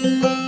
Música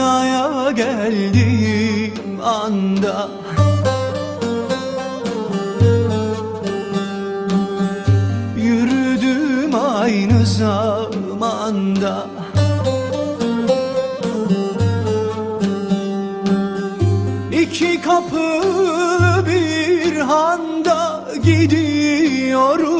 Dünyaya geldiğim anda. Yürüdüm aynı zamanda. İki kapılı bir handa gidiyorum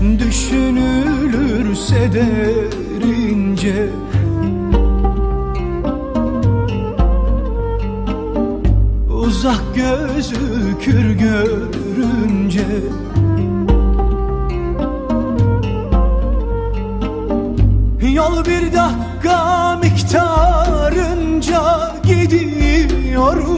Düşünülürse derince Uzak gözükür görünce Yol bir dakika miktarınca gidiyorum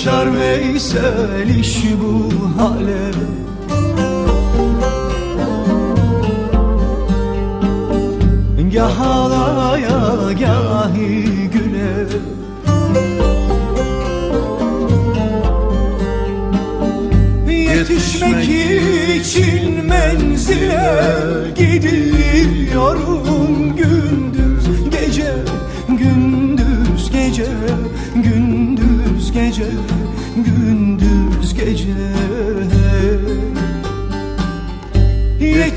Şaşar Veysel iş bu hale. Gah ağlaya gahi güle Yetişmek için menzile gidiyorum